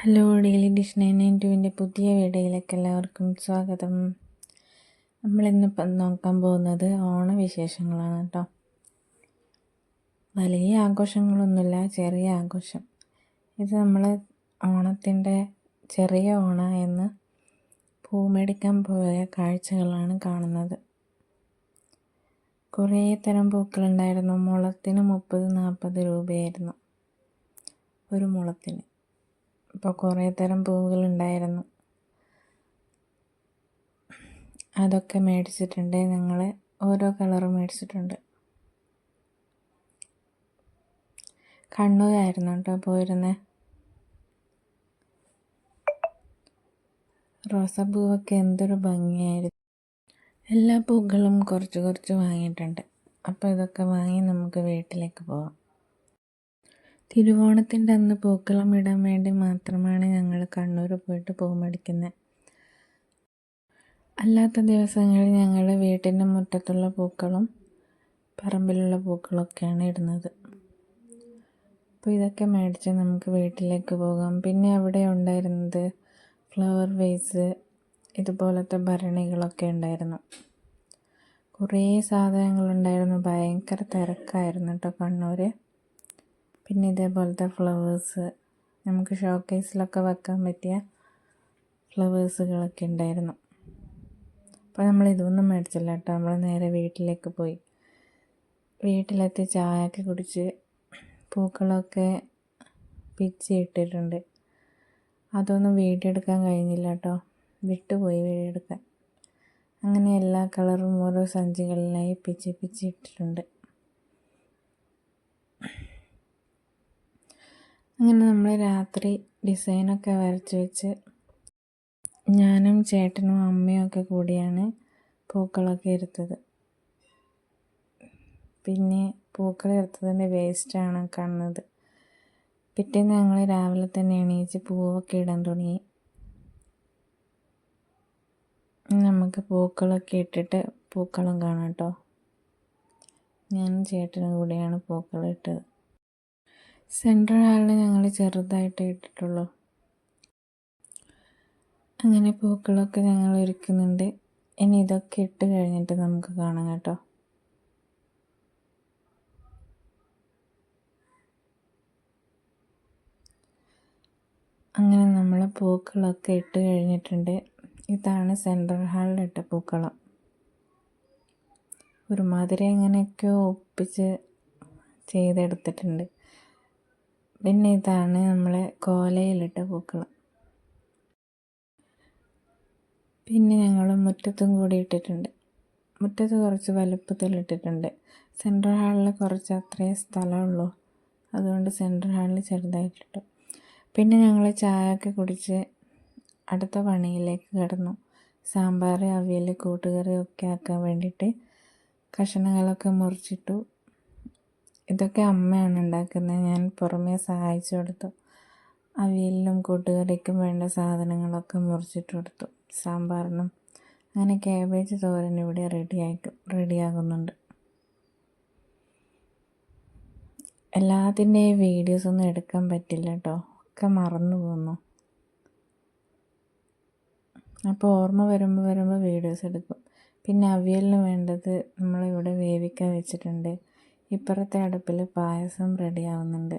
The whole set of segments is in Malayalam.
Hello daily dish nine nine ടുവിന്റെ പുതിയ വീഡിയോയിലേക്ക് എല്ലാവർക്കും സ്വാഗതം. നമ്മളിന്നിപ്പം നോക്കാൻ പോകുന്നത് ഓണവിശേഷങ്ങളാണ് കേട്ടോ. വലിയ ആഘോഷങ്ങളൊന്നുമില്ല ചെറിയ ആഘോഷം. ഇത് നമ്മൾ ഓണത്തിന്റെ ചെറിയ ഓണ എന്ന് പൂ മേടിക്കാൻ പോയ കാഴ്ചകളാണ് കാണുന്നത്. കുറേ തരം പൂക്കളുണ്ടായിരുന്നു. മുളത്തിന് മുപ്പത് നാൽപ്പത് രൂപയായിരുന്നു ഒരു മുളത്തിന്. അപ്പോൾ കുറേ തരം പൂവുകളുണ്ടായിരുന്നു. അതൊക്കെ മേടിച്ചിട്ടുണ്ട്. ഞങ്ങൾ ഓരോ കളറും മേടിച്ചിട്ടുണ്ട്. കണ്ണൂരായിരുന്നു കേട്ടോ പോയിരുന്നേ. റോസാപ്പൂവൊക്കെ എന്തൊരു ഭംഗിയായിരുന്നു. എല്ലാ പൂക്കളും കുറച്ച് കുറച്ച് വാങ്ങിയിട്ടുണ്ട്. അപ്പോൾ ഇതൊക്കെ വാങ്ങി നമുക്ക് വീട്ടിലേക്ക് പോവാം. തിരുവോണത്തിന്റെ അന്ന് പൂക്കളം ഇടാൻ വേണ്ടി മാത്രമാണ് ഞങ്ങൾ കണ്ണൂർ പോയിട്ട് പൂ മേടിക്കുന്നത്. അല്ലാത്ത ദിവസങ്ങളിൽ ഞങ്ങൾ വീട്ടിന്റെ മുറ്റത്തുള്ള പൂക്കളും പറമ്പിലുള്ള പൂക്കളൊക്കെയാണ് ഇടുന്നത്. അപ്പോൾ ഇതൊക്കെ മേടിച്ച് നമുക്ക് വീട്ടിലേക്ക് പോകാം. പിന്നെ അവിടെ ഉണ്ടായിരുന്നത് ഫ്ലവർ വേസ് ഇതുപോലത്തെ ഭരണികളൊക്കെ ഉണ്ടായിരുന്നു. കുറേ സാധനങ്ങളുണ്ടായിരുന്നു. ഭയങ്കര തിരക്കായിരുന്നു കേട്ടോ കണ്ണൂർ പിന്നെ ഇതേപോലത്തെ ഫ്ലവേഴ്സ് നമുക്ക് ഷോക്കേസിലൊക്കെ വെക്കാൻ പറ്റിയ ഫ്ലവേഴ്സുകളൊക്കെ ഉണ്ടായിരുന്നു. അപ്പോൾ നമ്മൾ ഇതൊന്നും മേടിച്ചില്ല കേട്ടോ. നമ്മൾ നേരെ വീട്ടിലേക്ക് പോയി. വീട്ടിലെത്തി ചായയൊക്കെ കുടിച്ച് പൂക്കളൊക്കെ പിച്ചി ഇട്ടിട്ടുണ്ട്. അതൊന്നും വീഡിയോ എടുക്കാൻ കഴിഞ്ഞില്ല കേട്ടോ. വിട്ടുപോയി വീഡിയോ എടുക്കാൻ. അങ്ങനെ എല്ലാ കളറും ഓരോ സഞ്ചികളിലായി പിച്ചി പിച്ചി ഇട്ടിട്ടുണ്ട്. അങ്ങനെ നമ്മൾ രാത്രി ഡിസൈനൊക്കെ വരച്ച് വെച്ച് ഞാനും ചേട്ടനും അമ്മയും ഒക്കെ കൂടിയാണ് പൂക്കളൊക്കെ എടുത്തത്. പിന്നെ പൂക്കൾ എടുത്തതിന്റെ വേസ്റ്റാണ് കാണുന്നത് പിറ്റേന്ന് ഞങ്ങൾ രാവിലെ തന്നെ എണീച്ച് പൂവൊക്കെ ഇടാൻ തുടങ്ങി. നമുക്ക് പൂക്കളൊക്കെ ഇട്ടിട്ട് പൂക്കളം കാണാം കേട്ടോ ഞാനും ചേട്ടനും കൂടിയാണ് പൂക്കളം ഇട്ടത്. സെൻട്രൽ ഹാളിൽ ഞങ്ങൾ ചെറുതായിട്ട് ഇട്ടിട്ടുള്ളൂ. അങ്ങനെ പൂക്കളൊക്കെ ഞങ്ങൾ ഒരുക്കുന്നുണ്ട്. ഇനി ഇതൊക്കെ ഇട്ട് കഴിഞ്ഞിട്ട് നമുക്ക് കാണാം കേട്ടോ. അങ്ങനെ നമ്മൾ പൂക്കളൊക്കെ ഇട്ട് കഴിഞ്ഞിട്ടുണ്ട്. ഇതാണ് സെൻട്രൽ ഹാളിലിട്ട പൂക്കളം. ഒരുമാതിരി എങ്ങനെയൊക്കെയോ ഒപ്പിച്ച് ചെയ്തെടുത്തിട്ടുണ്ട്. പിന്നെ ഇതാണ് നമ്മളെ കോലയിലിട്ട പൂക്കൾ പിന്നെ ഞങ്ങൾ മുറ്റത്തും കൂടി ഇട്ടിട്ടുണ്ട്. മുറ്റത്ത് കുറച്ച് വലുപ്പത്തിൽ ഇട്ടിട്ടുണ്ട്. സെൻട്രൽ ഹാളിൽ കുറച്ച് അത്രേ സ്ഥലമുള്ളൂ. അതുകൊണ്ട് സെൻട്രൽ ഹാളിൽ ചെറുതായിട്ടിട്ടു പിന്നെ ഞങ്ങൾ ചായയൊക്കെ കുടിച്ച് അടുത്ത പണിയിലേക്ക് കിടന്നു. സാമ്പാർ അവിയൽ കൂട്ടുകറി ഒക്കെ ആക്കാൻ വേണ്ടിയിട്ട് കഷണങ്ങളൊക്കെ മുറിച്ചിട്ടു. ഇതൊക്കെ അമ്മയാണ് ഉണ്ടാക്കുന്നത്. ഞാൻ പുറമേ സഹായിച്ചു കൊടുത്തു. അവിയലിനും കൂട്ടുകറിക്കും വേണ്ട സാധനങ്ങളൊക്കെ മുറിച്ചിട്ട് കൊടുത്തു. സാമ്പാറിനും അങ്ങനെ ക്യാബേജ് തോരൻ ഇവിടെ റെഡിയാക്കും റെഡിയാകുന്നുണ്ട് എല്ലാത്തിന്റെയും വീഡിയോസ് ഒന്നും എടുക്കാൻ പറ്റില്ല കേട്ടോ ഒക്കെ മറന്നു പോകുന്നു അപ്പോൾ ഓർമ്മ വരുമ്പോൾ വരുമ്പോൾ വീഡിയോസ് എടുക്കും. പിന്നെ അവിയലിന് വേണ്ടത് നമ്മളിവിടെ വേവിക്കാൻ വെച്ചിട്ടുണ്ട്. ഇപ്പുറത്തെ അടുപ്പിൽ പായസം റെഡിയാവുന്നുണ്ട്.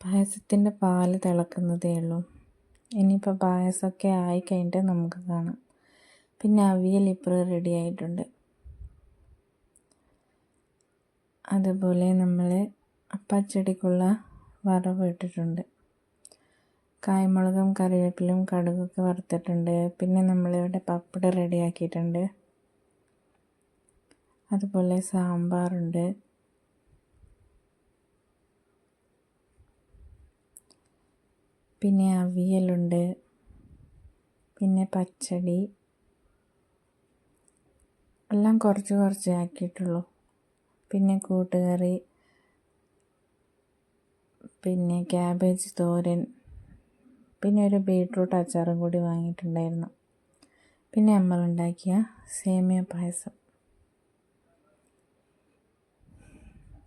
പായസത്തിന്റെ പാൽ തിളക്കുന്നതേ ഉള്ളൂ. ഇനിയിപ്പോൾ പായസമൊക്കെ ആയി കഴിഞ്ഞിട്ട് നമുക്ക് കാണാം. പിന്നെ അവിയൽ ഇപ്പുറം റെഡി ആയിട്ടുണ്ട്. അതുപോലെ നമ്മൾ പച്ചടിക്കുള്ള വറവ് ഇട്ടിട്ടുണ്ട്. കായ്മുളകും കറിവേപ്പിലും കടുകൊക്കെ വറുത്തിട്ടുണ്ട്. പിന്നെ നമ്മളിവിടെ പപ്പട റെഡിയാക്കിയിട്ടുണ്ട്. അതുപോലെ സാമ്പാറുണ്ട്. പിന്നെ അവിയലുണ്ട്. പിന്നെ പച്ചടി. എല്ലാം കുറച്ച് കുറച്ച് ആക്കിയിട്ടുള്ളൂ. പിന്നെ കൂട്ടുകറി. പിന്നെ ക്യാബേജ് തോരൻ. പിന്നെ ഒരു ബീട്രൂട്ട് അച്ചാറും കൂടി വാങ്ങിയിട്ടുണ്ടായിരുന്നു. പിന്നെ നമ്മളുണ്ടാക്കിയ സേമിയ പായസം.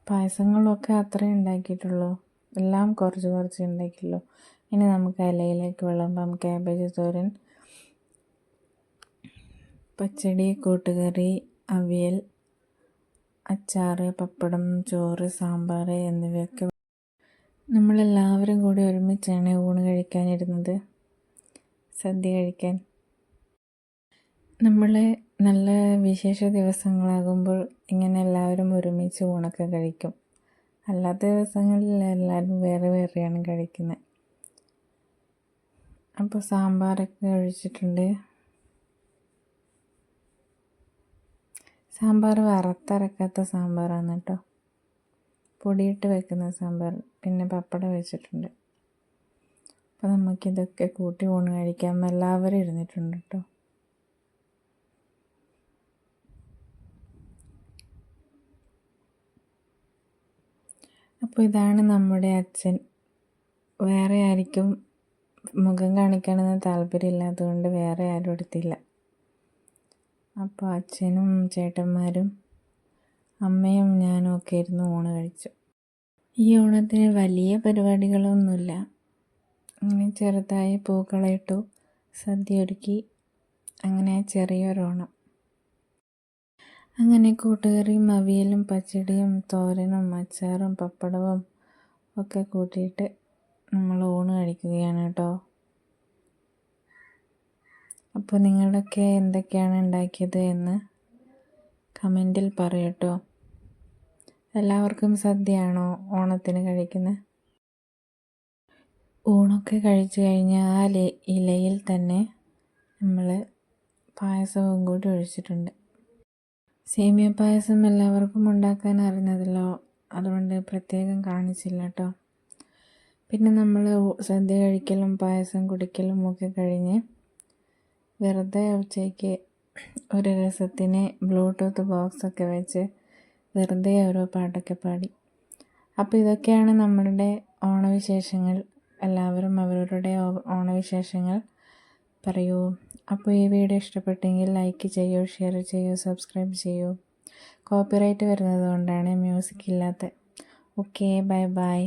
പായസങ്ങളൊക്കെ അത്രേ ഉണ്ടാക്കിയിട്ടുള്ളൂ. എല്ലാം കുറച്ച് കുറച്ച് ഉണ്ടാക്കിയുള്ളൂ ഇനി നമുക്ക് ഇലയിലേക്ക് വിളമ്പാം. ക്യാബേജ് തോരൻ പച്ചടി കൂട്ടുകറി അവിയൽ അച്ചാറ് പപ്പടം ചോറ് സാമ്പാർ എന്നിവയൊക്കെ. നമ്മളെല്ലാവരും കൂടി ഒരുമിച്ചാണ് ഊണ് കഴിക്കാനിരുന്നത്. സദ്യ കഴിക്കാൻ. നമ്മൾ നല്ല വിശേഷ ദിവസങ്ങളാകുമ്പോൾ ഇങ്ങനെ എല്ലാവരും ഒരുമിച്ച് ഊണൊക്കെ കഴിക്കും. അല്ലാത്ത ദിവസങ്ങളിൽ എല്ലാവരും വേറെ വേറെയാണ് കഴിക്കുന്നത് അപ്പോൾ സാമ്പാറൊക്കെ ഒഴിച്ചിട്ടുണ്ട് സാമ്പാർ വറുത്തരക്കാത്ത സാമ്പാറാണ് കേട്ടോ പൊടിയിട്ട് വെക്കുന്ന സാമ്പാർ പിന്നെ പപ്പടം വെച്ചിട്ടുണ്ട്. അപ്പോൾ നമുക്കിതൊക്കെ കൂട്ടി ഊണ് കഴിക്കാം എല്ലാവരും ഇരുന്നിട്ടുണ്ട് കേട്ടോ അപ്പോൾ ഇതാണ് നമ്മുടെ അച്ഛൻ. വേറെ ആർക്കും മുഖം കാണിക്കണമെന്ന് താല്പര്യമില്ലാത്തതുകൊണ്ട് വേറെ ആരും എടുത്തില്ല. അപ്പോൾ അച്ഛനും ചേട്ടന്മാരും അമ്മയും ഞാനും ഒക്കെ ഇരുന്ന് ഊണ് കഴിച്ചു. ഈ ഓണത്തിന് വലിയ പരിപാടികളൊന്നുമില്ല. അങ്ങനെ ചെറുതായി പൂക്കളയിട്ടു സദ്യ ഒരുക്കി. അങ്ങനെ ചെറിയൊരോണം അങ്ങനെ കൂട്ടുകറിയും അവിയലും പച്ചടിയും തോരനും അച്ചാറും പപ്പടവും ഒക്കെ കൂട്ടിയിട്ട് നമ്മൾ ഊണ് കഴിക്കുകയാണ് കേട്ടോ. അപ്പോൾ നിങ്ങളൊക്കെ എന്തൊക്കെയാണ് ഉണ്ടാക്കിയത് എന്ന് കമന്റിൽ പറയട്ടോ എല്ലാവർക്കും സദ്യയാണോ ഓണത്തിന് കഴിക്കുന്നത്? ഊണൊക്കെ കഴിച്ചു കഴിഞ്ഞാൽ ഇലയിൽ തന്നെ നമ്മൾ പായസവും കൂടി ഒഴിച്ചിട്ടുണ്ട്. സേമിയ പായസം എല്ലാവർക്കും ഉണ്ടാക്കാൻ അറിയുന്നതല്ലോ അതുകൊണ്ട് പ്രത്യേകം കാണിച്ചില്ല കേട്ടോ പിന്നെ നമ്മൾ സദ്യ കഴിക്കലും പായസം കുടിക്കലും ഒക്കെ കഴിഞ്ഞ് വെറുതെ ഉച്ചയ്ക്ക് ഒരു രസത്തിന് ബ്ലൂടൂത്ത് ബോക്സൊക്കെ വെച്ച് വെറുതെ ഓരോ പാട്ടൊക്കെ പാടി. അപ്പോൾ ഇതൊക്കെയാണ് നമ്മളുടെ ഓണവിശേഷങ്ങൾ. എല്ലാവരും അവരവരുടെ ഓണവിശേഷങ്ങൾ പറയൂ. അപ്പോൾ ഈ വീഡിയോ ഇഷ്ടപ്പെട്ടെങ്കിൽ ലൈക്ക് ചെയ്യൂ ഷെയർ ചെയ്യൂ സബ്സ്ക്രൈബ് ചെയ്യൂ. കോപ്പിറൈറ്റ് വരുന്നത് കൊണ്ടാണ് മ്യൂസിക് ഇല്ലാത്ത. Okay bye bye.